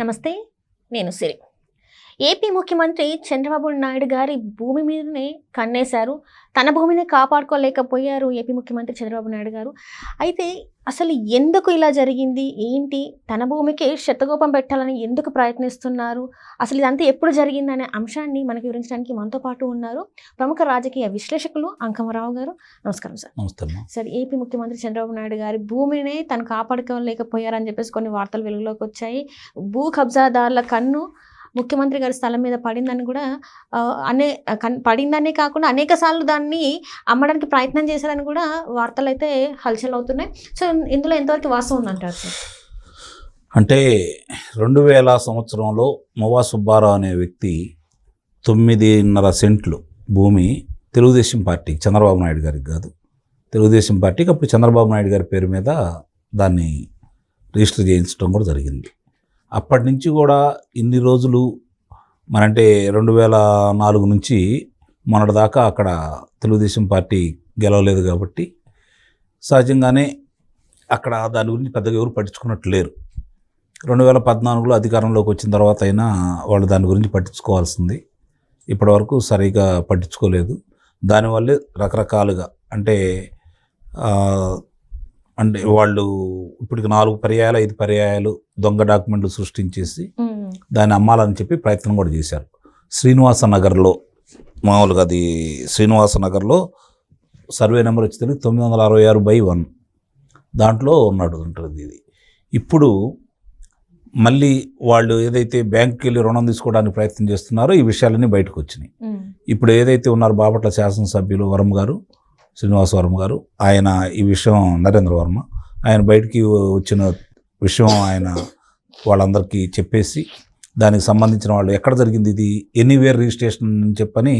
నమస్తే నేను సిరి. ఏపీ ముఖ్యమంత్రి చంద్రబాబు నాయుడు గారి భూమి మీదనే కన్నేశారు. తన భూమిని కాపాడుకోలేకపోయారు ఏపీ ముఖ్యమంత్రి చంద్రబాబు నాయుడు గారు. అయితే అసలు ఎందుకు ఇలా జరిగింది? ఏంటి? తన భూమికి శతగోపం పెట్టాలని ఎందుకు ప్రయత్నిస్తున్నారు? అసలు ఇదంతా ఎప్పుడు జరిగింది అనే అంశాన్ని మనకి వివరించడానికి మనతో పాటు ఉన్నారు ప్రముఖ రాజకీయ విశ్లేషకులు అంకమరావు గారు. నమస్కారం సార్. అమ్మా. సార్ ఏపీ ముఖ్యమంత్రి చంద్రబాబు నాయుడు గారి భూమిని తను కాపాడుకోలేకపోయారని చెప్పేసి కొన్ని వార్తలు వెలుగులోకి వచ్చాయి. భూ కబ్జాదారుల కన్ను ముఖ్యమంత్రి గారి స్థలం మీద పడిందని కూడా అనే కన్ పడిందనే కాకుండా అనేక సార్లు దాన్ని అమ్మడానికి ప్రయత్నం చేశారని కూడా వార్తలు అయితే హల్చల్ అవుతున్నాయి సో ఇందులో ఎంతవరకు వాస్తవం ఉందంటారు సార్? అంటే రెండు వేల సంవత్సరంలో మొవా సుబ్బారావు అనే వ్యక్తి తొమ్మిదిన్నర సెంట్లు భూమి తెలుగుదేశం పార్టీ చంద్రబాబు నాయుడు గారికి కాదు తెలుగుదేశం పార్టీకి అప్పుడు చంద్రబాబు నాయుడు గారి పేరు మీద దాన్ని రిజిస్టర్ చేయించడం కూడా జరిగింది. అప్పటి నుంచి కూడా ఇన్ని రోజులు మనంటే రెండు వేల నాలుగు నుంచి మొన్నటి దాకా అక్కడ తెలుగుదేశం పార్టీ గెలవలేదు కాబట్టి సహజంగానే అక్కడ దాని గురించి పెద్దగా ఎవరు పట్టించుకున్నట్టు లేరు. రెండు వేల పద్నాలుగులో అధికారంలోకి వచ్చిన తర్వాత అయినా వాళ్ళు దాని గురించి పట్టించుకోవాల్సింది. ఇప్పటివరకు సరిగా పట్టించుకోలేదు. దానివల్లే రకరకాలుగా అంటే అంటే వాళ్ళు ఇప్పటికి నాలుగు పర్యాయాలు ఐదు పర్యాయాలు దొంగ డాక్యుమెంట్లు సృష్టించేసి దాన్ని అమ్మాలని చెప్పి ప్రయత్నం కూడా చేశారు. శ్రీనివాస నగర్లో మామూలుగా అది శ్రీనివాస నగర్లో సర్వే నెంబర్ వచ్చి తెలియదు తొమ్మిది వందల అరవై ఆరు బై వన్. దాంట్లో ఉన్నాడు ఉంటుంది ఇది. ఇప్పుడు మళ్ళీ వాళ్ళు ఏదైతే బ్యాంకుకి వెళ్ళి రుణం తీసుకోవడానికి ప్రయత్నం చేస్తున్నారో ఈ విషయాలన్నీ బయటకు వచ్చినాయి. ఇప్పుడు ఏదైతే ఉన్నారో బాపట్ల శాసనసభ్యులు వరం గారు శ్రీనివాస వర్మ గారు ఆయన ఈ విషయం నరేంద్ర వర్మ ఆయన బయటికి వచ్చిన విషయం ఆయన వాళ్ళందరికీ చెప్పేసి దానికి సంబంధించిన వాళ్ళు ఎక్కడ జరిగింది ఇది ఎనీవేర్ రిజిస్ట్రేషన్ అని చెప్పని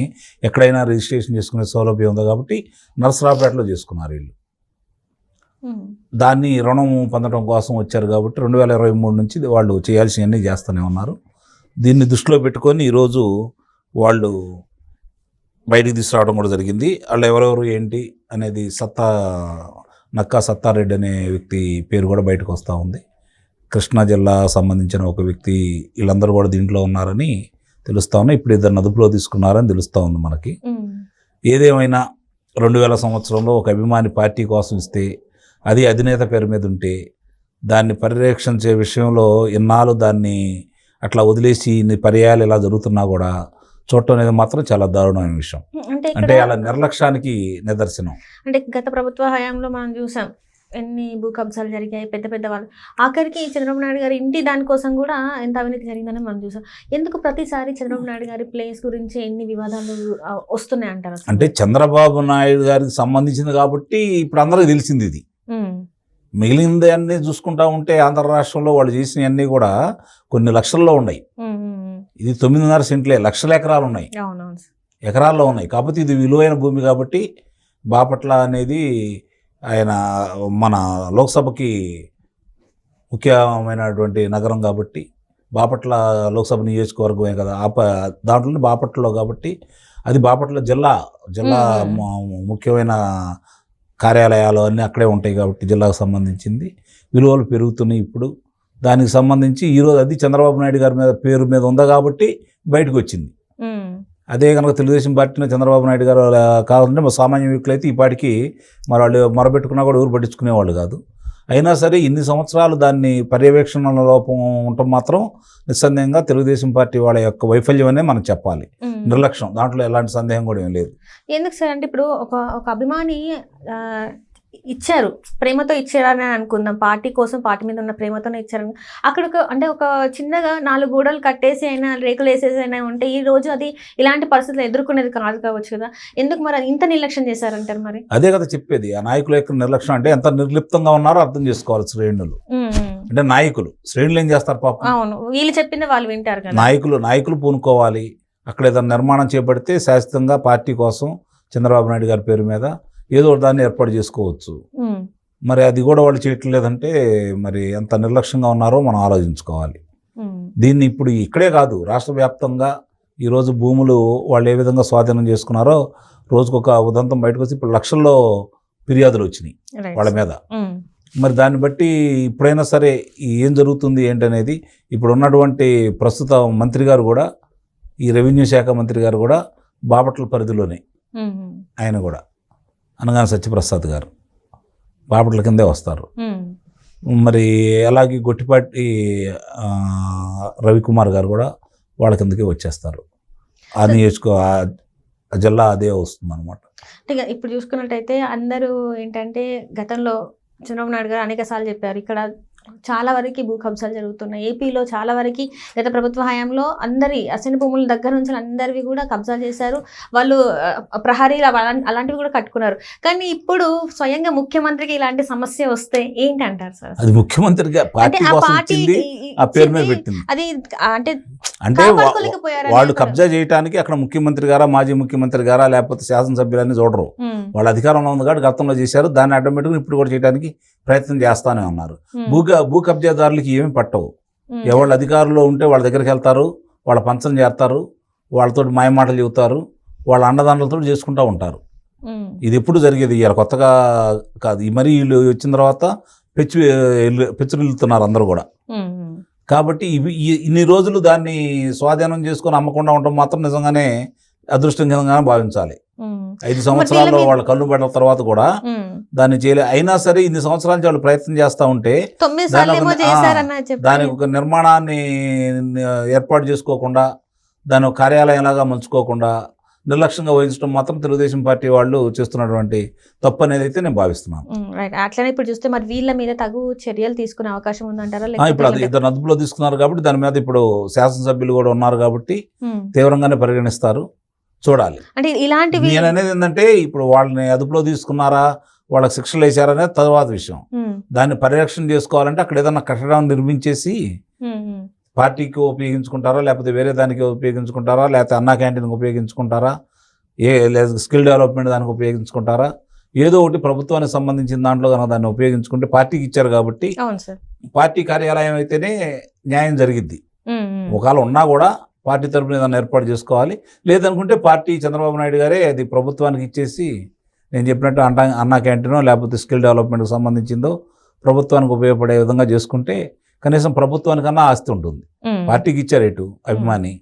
ఎక్కడైనా రిజిస్ట్రేషన్ చేసుకునే సౌలభ్యం ఉంది కాబట్టి నరసరావుపేటలో చేసుకున్నారు వీళ్ళు. దాన్ని రుణం పొందడం కోసం వచ్చారు కాబట్టి రెండు వేల ఇరవై మూడు నుంచి వాళ్ళు చేయాల్సినవన్నీ చేస్తూనే ఉన్నారు. దీన్ని దృష్టిలో పెట్టుకొని ఈరోజు వాళ్ళు బయటికి తీసుకురావడం కూడా జరిగింది. వాళ్ళు ఎవరెవరు ఏంటి అనేది సత్తా నక్కా సత్తారెడ్డి అనే వ్యక్తి పేరు కూడా బయటకు వస్తూ ఉంది. కృష్ణా జిల్లా సంబంధించిన ఒక వ్యక్తి వీళ్ళందరూ కూడా దీంట్లో ఉన్నారని తెలుస్తా ఉన్నాయి. ఇప్పుడు ఇద్దరు అదుపులో తీసుకున్నారని తెలుస్తూ ఉంది మనకి. ఏదేమైనా రెండు వేల సంవత్సరంలో ఒక అభిమాని పార్టీ కోసం ఇస్తే అది అధినేత పేరు మీద ఉంటే దాన్ని పరిరక్షించే విషయంలో ఇన్నాళ్ళు దాన్ని అట్లా వదిలేసి ఇన్ని పర్యాయాలు ఇలా జరుగుతున్నా కూడా చూడటం అనేది మాత్రం చాలా దారుణమైన విషయం. అంటే అలా నిర్లక్ష్యానికి నిదర్శనం. అంటే గత ప్రభుత్వ హయాంలో మనం చూసాం ఎన్ని భూ కబ్జాలు జరిగాయి పెద్ద పెద్ద వాళ్ళు. ఆఖరికి చంద్రబాబు నాయుడు గారి ఇంటి దానికోసం కూడా ఎంత అవినీతి జరిగిందని మనం చూసాం. ఎందుకు ప్రతిసారి చంద్రబాబు నాయుడు గారి ప్లేస్ గురించి ఎన్ని వివాదాలు వస్తున్నాయి అంటారు? అంటే చంద్రబాబు నాయుడు గారికి సంబంధించింది కాబట్టి ఇప్పుడు అందరికీ తెలిసింది ఇది. మిగిలింది అన్నీ చూసుకుంటా ఉంటే ఆంధ్ర రాష్ట్రంలో వాళ్ళు చేసినవన్నీ కూడా కొన్ని లక్షల్లో ఉన్నాయి. ఇది తొమ్మిదిన్నర సెంట్లే లక్షల ఎకరాలు ఉన్నాయి. ఎకరాల్లో ఉన్నాయి. కాకపోతే ఇది విలువైన భూమి కాబట్టి బాపట్ల అనేది ఆయన మన లోక్సభకి ముఖ్యమైనటువంటి నగరం కాబట్టి బాపట్ల లోక్సభ నియోజకవర్గమే కదా. ఆప దాంట్లో బాపట్లలో కాబట్టి అది బాపట్ల జిల్లా జిల్లా ముఖ్యమైన కార్యాలయాలు అన్నీ అక్కడే ఉంటాయి కాబట్టి జిల్లాకు సంబంధించింది. విలువలు పెరుగుతున్నాయి ఇప్పుడు. దానికి సంబంధించి ఈరోజు అది చంద్రబాబు నాయుడు గారి మీద పేరు మీద ఉంది కాబట్టి బయటకు వచ్చింది. అదే కనుక తెలుగుదేశం పార్టీని చంద్రబాబు నాయుడు గారు కావాలంటే మా సామాన్య వ్యక్తులు అయితే ఈ పాటికి మరి వాళ్ళు మొరబెట్టుకున్నా కూడా ఎవరు పట్టించుకునేవాళ్ళు కాదు. అయినా సరే ఇన్ని సంవత్సరాలు దాన్ని పర్యవేక్షణ లోపం ఉండటం మాత్రం నిస్సందేహంగా తెలుగుదేశం పార్టీ వాళ్ళ యొక్క వైఫల్యం అనే మనం చెప్పాలి. నిర్లక్ష్యం. దాంట్లో ఎలాంటి సందేహం కూడా ఏం లేదు. ఎందుకు సార్ అంటే ఇప్పుడు ఒక ఒక అభిమాని ఇచ్చారు. ప్రేమతో ఇచ్చారని అనుకుందాం. పార్టీ కోసం పార్టీ మీద ఉన్న ప్రేమతోనే ఇచ్చారని. అక్కడ ఒక అంటే ఒక చిన్నగా నాలుగు గోడలు కట్టేసి అయినా రేకులు వేసేసి అయినా ఉంటే ఈ రోజు అది ఇలాంటి పరిస్థితులు ఎదుర్కొనేది కాదు కావచ్చు కదా. ఎందుకు మరి ఇంత నిర్లక్ష్యం చేశారంటారు మరి? అదే కదా చెప్పేది. ఆ నాయకుల యొక్క నిర్లక్ష్యం అంటే ఎంత నిర్లిప్తంగా ఉన్నారో అర్థం చేసుకోవాలి శ్రేణులు. అంటే నాయకులు. శ్రేణులు ఏం చేస్తారు పాపం? అవును. వీళ్ళు చెప్పింది వాళ్ళు వింటారు కదా. నాయకులు నాయకులు పూనుకోవాలి. అక్కడ ఏదైనా నిర్మాణం చేపడితే శాశ్వతంగా పార్టీ కోసం చంద్రబాబు నాయుడు గారి పేరు మీద ఏదో దాన్ని ఏర్పాటు చేసుకోవచ్చు. మరి అది కూడా వాళ్ళు చేయట్లేదంటే మరి ఎంత నిర్లక్ష్యంగా ఉన్నారో మనం ఆలోచించుకోవాలి. దీన్ని ఇప్పుడు ఇక్కడే కాదు రాష్ట్ర వ్యాప్తంగా ఈరోజు భూములు వాళ్ళు ఏ విధంగా స్వాధీనం చేసుకున్నారో రోజుకొక ఉదంతం బయటకు వచ్చి ఇప్పుడు లక్షల్లో ఫిర్యాదులు వచ్చినాయి. వాళ్ళ మీద. మరి దాన్ని బట్టి ఇప్పుడైనా సరే ఏం జరుగుతుంది ఏంటనేది ఇప్పుడు ఉన్నటువంటి ప్రస్తుత మంత్రి గారు కూడా ఈ రెవెన్యూ శాఖ మంత్రి గారు కూడా బాపట్ల పరిధిలోనే ఆయన కూడా. అనగానే సత్యప్రసాద్ గారు. బాపట్ల కిందే వస్తారు. మరి అలాగే గొట్టిపాటి రవికుమార్ గారు కూడా వాళ్ళ కిందకే వచ్చేస్తారు. ఆ నియోజక ఆ జిల్లా అదే వస్తుంది అనమాట ఇప్పుడు చూసుకున్నట్టయితే అందరూ ఏంటంటే గతంలో చంద్రబాబు నాయుడు గారు అనేక సార్లు చెప్పారు ఇక్కడ చాలా వరకు భూ కబ్జాలు జరుగుతున్నాయి. ఏపీలో చాలా వరకు గత ప్రభుత్వ హయాంలో అందరి అసైన్ భూముల దగ్గర నుంచి అందరివి కూడా కబ్జాలు చేశారు. వాళ్ళు ప్రహరీలు అలా- అలాంటివి కూడా కట్టుకున్నారు. కానీ ఇప్పుడు స్వయంగా ముఖ్యమంత్రికి ఇలాంటి సమస్య వస్తే ఏంటి అంటారు సార్ అది ముఖ్యమంత్రిగా అంటే పార్టీ ఆ పేరు మీద పెట్టింది. అది అంటే వాళ్ళు కబ్జా చేయడానికి అక్కడ ముఖ్యమంత్రి గారా మాజీ ముఖ్యమంత్రి గారా లేకపోతే శాసనసభ్యులని చూడరు. వాళ్ళ అధికారంలో ఉంది కాబట్టి గతంలో చేశారు. దాన్ని ఆటోమేటిక్గా ఇప్పుడు కూడా చేయడానికి ప్రయత్నం చేస్తానే ఉన్నారు. భూ భూ కబ్జాదారులకి ఏమీ పట్టవు. ఎవరు అధికారంలో ఉంటే వాళ్ళ దగ్గరికి వెళ్తారు. వాళ్ళ పంచం చేస్తారు. వాళ్ళతో మాయమాటలు చెబుతారు. వాళ్ళ అన్నదానులతో చేసుకుంటూ ఉంటారు. ఇది ఎప్పుడు జరిగేది ఇవాళ కొత్తగా కాదు. ఈ మరి వీళ్ళు వచ్చిన తర్వాత పెచ్చు పెచ్చురిల్లుతున్నారు అందరూ కూడా. కాబట్టి ఇవి ఇన్ని రోజులు దాన్ని స్వాధీనం చేసుకొని అమ్మకుండా ఉండటం మాత్రం నిజంగానే అదృష్టంగానే భావించాలి. ఐదు సంవత్సరాల్లో వాళ్ళ కళ్ళు పడిన తర్వాత కూడా. దాన్ని చేయలే. అయినా సరే ఇన్ని సంవత్సరాల నుంచి వాళ్ళు ప్రయత్నం చేస్తూ ఉంటే దాని ఒక నిర్మాణాన్ని ఏర్పాటు చేసుకోకుండా దాని ఒక కార్యాలయంలాగా మంచుకోకుండా నిర్లక్ష్యంగా వహించడం మాత్రం తెలుగుదేశం పార్టీ వాళ్ళు చేస్తున్నటువంటి తప్పు అనేది అయితే నేను భావిస్తున్నాను. రైట్ అట్లనే ఇప్పుడు చూస్తే మరి వీళ్ళ మీద తగు చర్యలు తీసుకునే అవకాశం ఉందంటారా? ఇప్పుడు అది ఇద్దరు అదుపులో తీసుకున్నారు కాబట్టి దాని మీద ఇప్పుడు శాసనసభ్యులు కూడా ఉన్నారు కాబట్టి తీవ్రంగానే పరిగణిస్తారు. చూడాలి. అంటే ఇలాంటివి నేను అనేది ఏంటంటే ఇప్పుడు వాళ్ళని అదుపులో తీసుకున్నారా వాళ్ళకి శిక్షలు వేశారనేది తర్వాత విషయం. దాన్ని పరిరక్షణ చేసుకోవాలంటే అక్కడ ఏదైనా కట్టడం నిర్మించేసి పార్టీకి ఉపయోగించుకుంటారా లేకపోతే వేరే దానికి ఉపయోగించుకుంటారా లేకపోతే అన్నా క్యాంటీన్కి ఉపయోగించుకుంటారా ఏ లేదా స్కిల్ డెవలప్మెంట్ దానికి ఉపయోగించుకుంటారా ఏదో ఒకటి ప్రభుత్వానికి సంబంధించిన దాంట్లో కనుక దాన్ని ఉపయోగించుకుంటే పార్టీకి ఇచ్చారు కాబట్టి పార్టీ కార్యాలయం అయితేనే న్యాయం జరిగిద్ది. ఒకవేళ ఉన్నా కూడా పార్టీ తరపున ఏదైనా ఏర్పాటు చేసుకోవాలి. లేదనుకుంటే పార్టీ చంద్రబాబు నాయుడు గారే అది ప్రభుత్వానికి ఇచ్చేసి నేను చెప్పినట్టు అంటా అన్నా క్యాంటీనో లేకపోతే స్కిల్ డెవలప్మెంట్కి సంబంధించిందో ప్రభుత్వానికి ఉపయోగపడే విధంగా చేసుకుంటే కనీసం ప్రభుత్వానికన్నా ఆస్తి ఉంటుంది. పార్టీకి ఇచ్చారు ఇటు అభిమాని.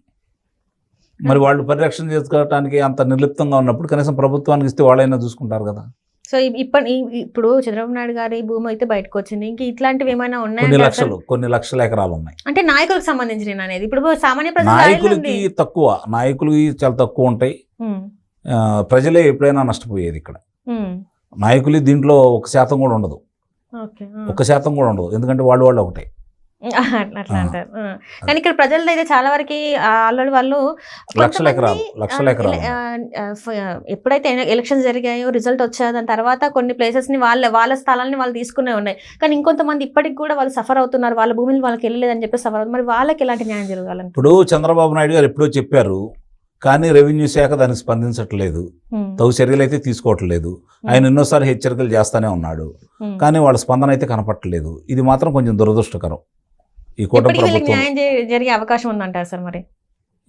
మరి వాళ్ళు పరిరక్షణ చేసుకోవడానికి అంత నిర్లిప్తంగా ఉన్నప్పుడు కనీసం ప్రభుత్వానికి ఇస్తే వాళ్ళైనా చూసుకుంటారు కదా. సో ఇప్- ఇప్పటి ఇప్పుడు చంద్రబాబు నాయుడు గారి భూమి అయితే బయటకు వచ్చింది ఇంకా ఇట్లాంటివి ఏమైనా కొన్ని ఉన్నాయంటే లక్షలు కొన్ని లక్షల ఎకరాలు ఉన్నాయి. అంటే నాయకులకు సంబంధించిన అనేది. ఇప్పుడు సామాన్య నాయకులకి. తక్కువ నాయకులకి చాలా తక్కువ ఉంటాయి. ప్రజలే ఎప్పుడైనా నష్టపోయేది ఇక్కడ. నాయకులు దీంట్లో ఒక శాతం కూడా ఉండదు. ఒక శాతం కూడా ఉండదు. ఎందుకంటే వాళ్ళు వాళ్ళు ఒకటే. అట్లా. అంటారు. కానీ ఇక్కడ ప్రజలది అయితే చాలా వరకు ఆల్రెడీ వాళ్ళు ఎప్పుడైతే ఎలక్షన్స్ జరిగాయో రిజల్ట్ వచ్చాయో దాని తర్వాత కొన్ని ప్లేసెస్ని వాళ్ళ వాళ్ళ స్థలాన్ని వాళ్ళు తీసుకునే ఉన్నాయి. కానీ ఇంకొంతమంది ఇప్పటికి కూడా వాళ్ళు సఫర్ అవుతున్నారు. వాళ్ళ భూమిని వాళ్ళకి వెళ్ళలేదని చెప్పి సఫర్ అవుతుంది మరి వాళ్ళకి ఎలాంటి న్యాయం జరగాలని ఇప్పుడు చంద్రబాబు నాయుడు గారు ఎప్పుడో చెప్పారు కానీ రెవెన్యూ శాఖ దానికి స్పందించట్లేదు. తగు చర్యలు అయితే తీసుకోవట్లేదు. ఆయన ఎన్నోసార్లు హెచ్చరికలు చేస్తానే ఉన్నాడు. కానీ వాళ్ళ స్పందన అయితే కనపట్టలేదు. ఇది మాత్రం కొంచెం దురదృష్టకరం. ఈ కూటమి ప్రభుత్వం జరిగే అవకాశం ఉందంటారు సార్ మరి?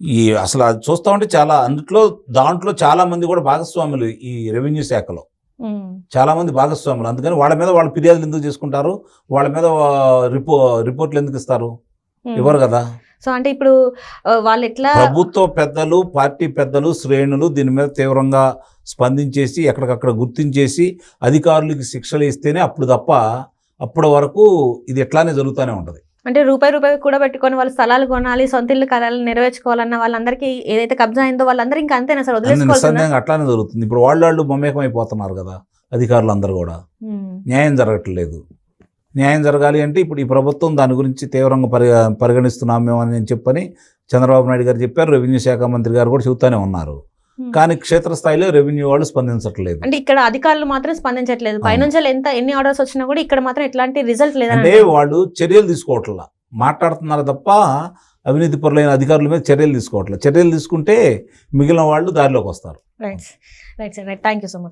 ఈ అసలు అది చూస్తా ఉంటే చాలా అందులో దాంట్లో చాలా మంది కూడా భాగస్వాములు ఈ రెవెన్యూ శాఖలో. చాలా మంది భాగస్వాములు. అందుకని వాళ్ళ మీద వాళ్ళ ఫిర్యాదులు ఎందుకు చేసుకుంటారు? వాళ్ళ మీద రిపో రిపోర్ట్లు ఎందుకు ఇస్తారు. ఇవ్వరు కదా? సో అంటే ఇప్పుడు వాళ్ళు ఎట్లా ప్రభుత్వ పెద్దలు పార్టీ పెద్దలు శ్రేణులు దీని మీద తీవ్రంగా స్పందించేసి ఎక్కడికక్కడ గుర్తించేసి అధికారులకి శిక్షలు ఇస్తేనే అప్పుడు తప్ప అప్పటి వరకు ఇది ఎట్లానే జరుగుతూనే ఉంటుంది. అంటే రూపాయి రూపాయి కూడా పెట్టుకొని వాళ్ళు స్థలాలు కొనాలి సొంత ఇల్లు కళలు నెరవేర్చుకోవాలన్న వాళ్ళందరికీ ఏదైతే కబ్జా అయిందో వాళ్ళందరూ ఇంకా అంతేనా సార్? నిస్సందేహంగా అట్లానే జరుగుతుంది. ఇప్పుడు వాళ్ళు వాళ్ళు మమేకం అయిపోతున్నారు కదా అధికారులు అందరూ కూడా న్యాయం జరగట్లేదు. న్యాయం జరగాలి అంటే ఇప్పుడు ఈ ప్రభుత్వం దాని గురించి తీవ్రంగా పరి పరిగణిస్తున్నాం మేము అని చెప్పని చంద్రబాబు నాయుడు గారు చెప్పారు రెవెన్యూ శాఖ మంత్రి గారు కూడా చెబుతానే ఉన్నారు. కానీ క్షేత్రస్థాయిలో రెవెన్యూ వాళ్ళు స్పందించట్లేదు. అంటే ఇక్కడ అధికారులు మాత్రం స్పందించట్లేదు. పైనుంచి ఎంత ఎన్ని ఆర్డర్స్ వచ్చినా కూడా ఇక్కడ మాత్రం ఎట్లాంటి రిజల్ట్ అంటే లేదంటే వాళ్ళు చర్యలు తీసుకోవట్లా. మాట్లాడుతున్నారు తప్ప అవినీతి పరులైన అధికారుల మీద చర్యలు తీసుకోవట్లేదు చర్యలు తీసుకుంటే మిగిలిన వాళ్ళు దారిలోకి వస్తారు. Right right sir right thank you so much